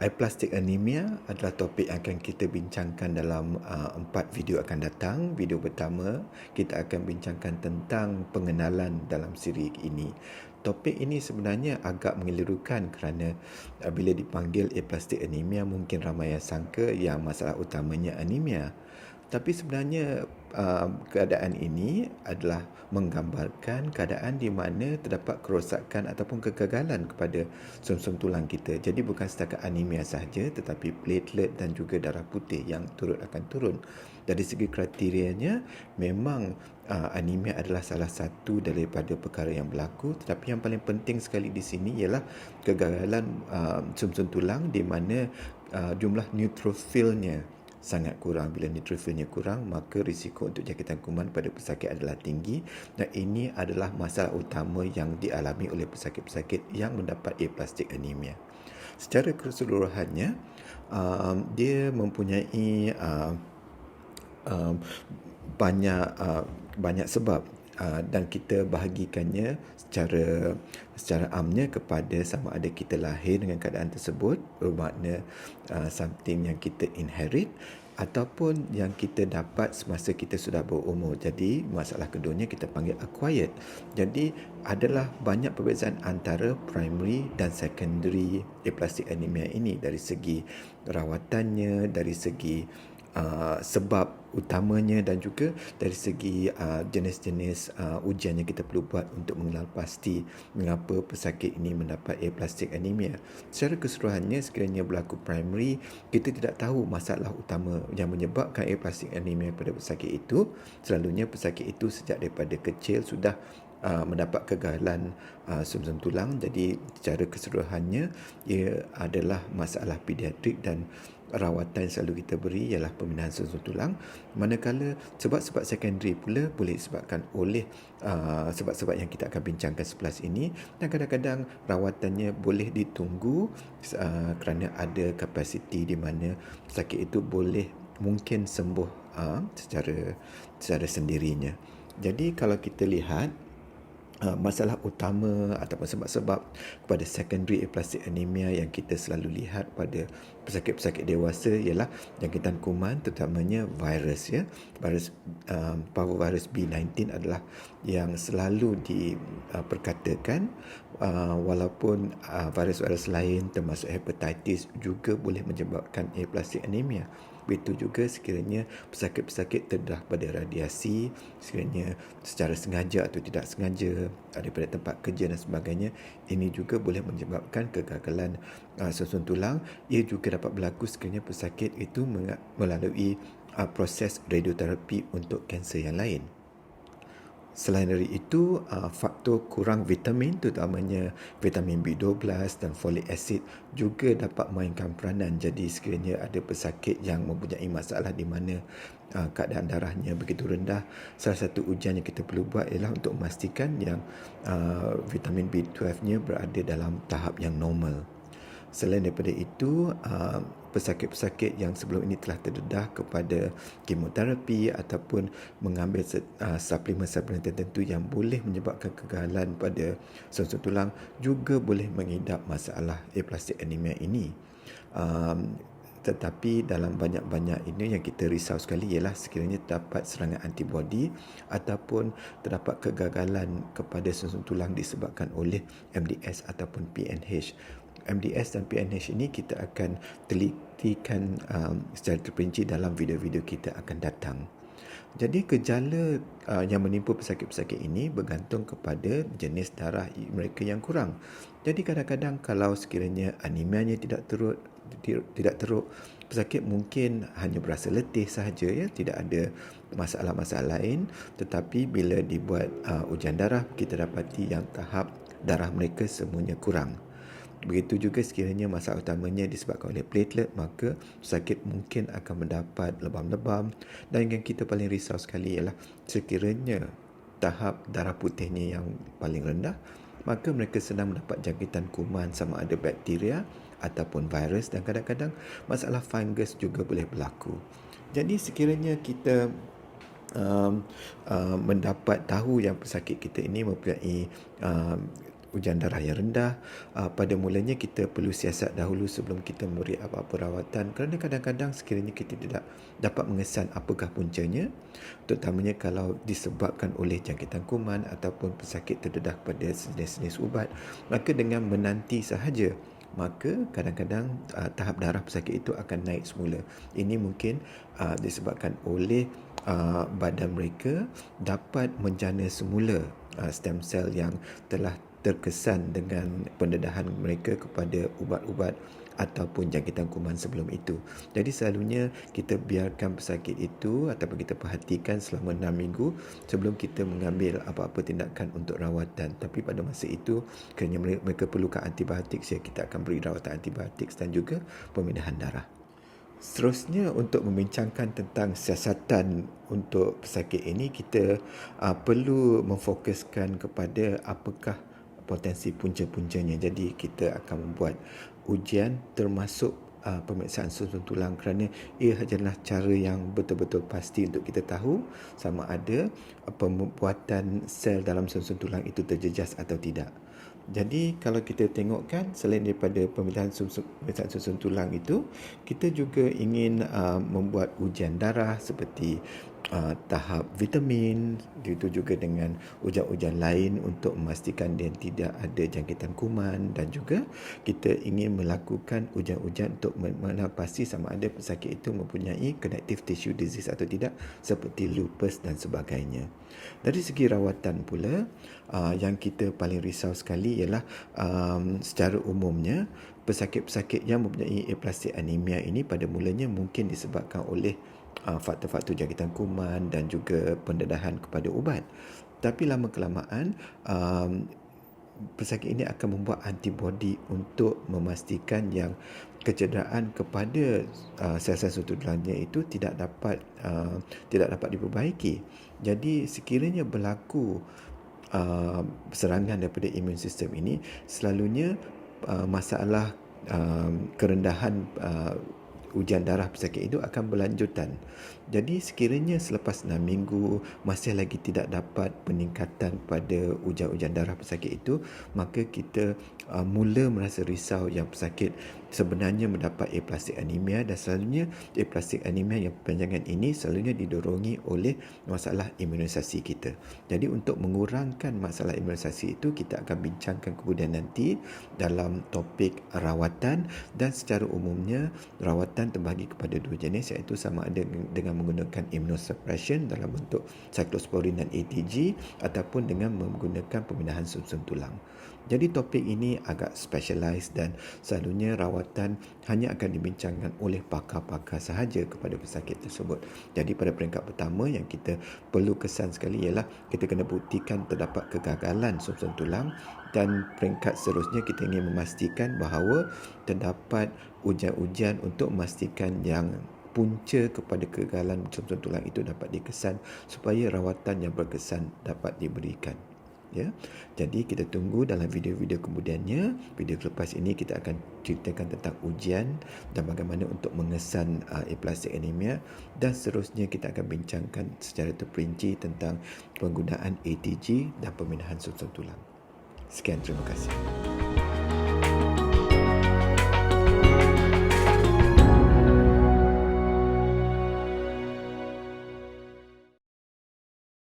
Aplastic anemia adalah topik yang akan kita bincangkan dalam uh, empat video akan datang. Video pertama, kita akan bincangkan tentang pengenalan dalam siri ini. Topik ini sebenarnya agak mengelirukan kerana uh, bila dipanggil aplastic anemia, mungkin ramai yang sangka yang masalah utamanya anemia. Tapi sebenarnya uh, keadaan ini adalah menggambarkan keadaan di mana terdapat kerosakan ataupun kegagalan kepada sum-sum tulang kita. Jadi bukan setakat anemia sahaja tetapi platelet dan juga darah putih yang turut akan turun. Dari segi kriterianya memang uh, anemia adalah salah satu daripada perkara yang berlaku tetapi yang paling penting sekali di sini ialah kegagalan uh, sum-sum tulang di mana uh, jumlah neutrophilnya sangat kurang. Bila neutrophilnya kurang, maka risiko untuk jangkitan kuman pada pesakit adalah tinggi dan ini adalah masalah utama yang dialami oleh pesakit-pesakit yang mendapat aplastic anemia. Secara keseluruhannya, um, dia mempunyai uh, um, banyak uh, banyak sebab uh, dan kita bahagikannya secara secara amnya kepada sama ada kita lahir dengan keadaan tersebut bermakna uh, something yang kita inherit ataupun yang kita dapat semasa kita sudah berumur. Jadi masalah keduanya kita panggil acquired. Jadi adalah banyak perbezaan antara primary dan secondary aplastic anemia ini dari segi rawatannya, dari segi uh, sebab utamanya dan juga dari segi uh, jenis-jenis uh, ujian yang kita perlu buat untuk mengenal pasti mengapa pesakit ini mendapat aplastic anemia. Secara keseluruhannya sekiranya berlaku primary, kita tidak tahu masalah utama yang menyebabkan aplastic anemia pada pesakit itu. Selalunya pesakit itu sejak daripada kecil sudah uh, mendapat kegagalan uh, sum-sum tulang. Jadi secara keseluruhannya ia adalah masalah pediatrik dan rawatan selalu kita beri ialah pemindahan sum-sum tulang. Manakala sebab-sebab secondary pula boleh disebabkan oleh uh, sebab-sebab yang kita akan bincangkan sebelah ini dan kadang-kadang rawatannya boleh ditunggu uh, kerana ada kapasiti di mana sakit itu boleh mungkin sembuh uh, secara secara sendirinya. Jadi kalau kita lihat masalah utama ataupun sebab-sebab kepada secondary aplastic anemia yang kita selalu lihat pada pesakit-pesakit dewasa ialah jangkitan kuman terutamanya virus ya. Virus um, parvovirus B19 adalah yang selalu diperkatakan uh, walaupun uh, virus-virus lain termasuk hepatitis juga boleh menyebabkan aplastic anemia Begitu juga sekiranya pesakit-pesakit terdedah pada radiasi, sekiranya secara sengaja atau tidak sengaja daripada tempat kerja dan sebagainya, ini juga boleh menyebabkan kegagalan uh, susun tulang. Ia juga dapat berlaku sekiranya pesakit itu melalui uh, proses radioterapi untuk kanser yang lain. Selain dari itu, uh, faktor kurang vitamin terutamanya vitamin B12 dan folic acid juga dapat mainkan peranan. Jadi sekiranya ada pesakit yang mempunyai masalah di mana uh, keadaan darahnya begitu rendah, salah satu ujian yang kita perlu buat ialah untuk memastikan yang uh, vitamin B12-nya berada dalam tahap yang normal. Selain daripada itu, uh, pesakit-pesakit yang sebelum ini telah terdedah kepada kemoterapi ataupun mengambil uh, suplemen-suplemen tertentu yang boleh menyebabkan kegagalan pada sum-sum tulang juga boleh mengidap masalah aplastic anemia ini. Um, tetapi dalam banyak-banyak ini yang kita risau sekali ialah sekiranya terdapat serangan antibodi ataupun terdapat kegagalan kepada sum-sum tulang disebabkan oleh MDS ataupun PNH. MDS dan PNH ini kita akan telitikan um, secara terperinci dalam video-video kita akan datang. Jadi gejala uh, yang menimpa pesakit-pesakit ini bergantung kepada jenis darah mereka yang kurang. Jadi kadang-kadang kalau sekiranya anemianya tidak teruk tidak teruk pesakit mungkin hanya berasa letih sahaja ya tidak ada masalah-masalah lain tetapi bila dibuat uh, ujian darah kita dapati yang tahap darah mereka semuanya kurang. Begitu juga sekiranya masalah utamanya disebabkan oleh platelet, maka sakit mungkin akan mendapat lebam-lebam dan yang kita paling risau sekali ialah sekiranya tahap darah putihnya yang paling rendah, maka mereka sedang mendapat jangkitan kuman sama ada bakteria ataupun virus dan kadang-kadang masalah fungus juga boleh berlaku. Jadi sekiranya kita um, uh, mendapat tahu yang pesakit kita ini mempunyai um, ujian darah yang rendah. Uh, pada mulanya kita perlu siasat dahulu sebelum kita memberi apa-apa rawatan kerana kadang-kadang sekiranya kita tidak dapat mengesan apakah puncanya terutamanya kalau disebabkan oleh jangkitan kuman ataupun pesakit terdedah pada jenis-jenis ubat maka dengan menanti sahaja maka kadang-kadang uh, tahap darah pesakit itu akan naik semula. Ini mungkin uh, disebabkan oleh uh, badan mereka dapat menjana semula uh, stem cell yang telah terkesan dengan pendedahan mereka kepada ubat-ubat ataupun jangkitan kuman sebelum itu. Jadi selalunya kita biarkan pesakit itu ataupun kita perhatikan selama 6 minggu sebelum kita mengambil apa-apa tindakan untuk rawatan. Tapi pada masa itu kerana mereka perlukan antibiotik, saya kita akan beri rawatan antibiotik dan juga pemindahan darah. Seterusnya untuk membincangkan tentang siasatan untuk pesakit ini kita uh, perlu memfokuskan kepada apakah potensi punca-puncanya. Jadi kita akan membuat ujian termasuk uh, pemeriksaan susun tulang kerana ia adalah cara yang betul-betul pasti untuk kita tahu sama ada uh, pembuatan sel dalam susun tulang itu terjejas atau tidak. Jadi kalau kita tengokkan selain daripada pemilihan susun, susun tulang itu, kita juga ingin uh, membuat ujian darah seperti uh, tahap vitamin itu juga dengan ujian-ujian lain untuk memastikan dia tidak ada jangkitan kuman dan juga kita ingin melakukan ujian-ujian untuk menapasi sama ada pesakit itu mempunyai connective tissue disease atau tidak seperti lupus dan sebagainya. Dari segi rawatan pula uh, yang kita paling risau sekali ialah um, secara umumnya pesakit-pesakit yang mempunyai aplastic anemia ini pada mulanya mungkin disebabkan oleh uh, faktor-faktor jangkitan kuman dan juga pendedahan kepada ubat. Tapi lama kelamaan um, pesakit ini akan membuat antibodi untuk memastikan yang kecederaan kepada uh, sel-sel sutu tulangnya itu tidak dapat uh, tidak dapat diperbaiki. Jadi sekiranya berlaku uh, serangan daripada imun sistem ini selalunya uh, masalah uh, kerendahan uh, ujian darah pesakit itu akan berlanjutan. Jadi sekiranya selepas 6 minggu masih lagi tidak dapat peningkatan pada ujian-ujian darah pesakit itu, maka kita uh, mula merasa risau yang pesakit sebenarnya mendapat aplastic anemia dan selalunya aplastic anemia yang panjangan ini selalunya didorongi oleh masalah imunisasi kita. Jadi untuk mengurangkan masalah imunisasi itu kita akan bincangkan kemudian nanti dalam topik rawatan dan secara umumnya rawatan terbagi kepada dua jenis iaitu sama ada dengan menggunakan immunosuppression dalam bentuk cyclosporin dan ATG ataupun dengan menggunakan pemindahan sum-sum tulang. Jadi topik ini agak specialized dan selalunya rawatan hanya akan dibincangkan oleh pakar-pakar sahaja kepada pesakit tersebut. Jadi pada peringkat pertama yang kita perlu kesan sekali ialah kita kena buktikan terdapat kegagalan sum-sum tulang dan peringkat seterusnya kita ingin memastikan bahawa terdapat ujian-ujian untuk memastikan yang punca kepada kegagalan sum-sum tulang itu dapat dikesan supaya rawatan yang berkesan dapat diberikan ya. Jadi kita tunggu dalam video-video kemudiannya. Video selepas ini kita akan ceritakan tentang ujian dan bagaimana untuk mengesan uh, aplastic anemia dan seterusnya kita akan bincangkan secara terperinci tentang penggunaan ATG dan pemindahan sum tulang. スキャン中昔。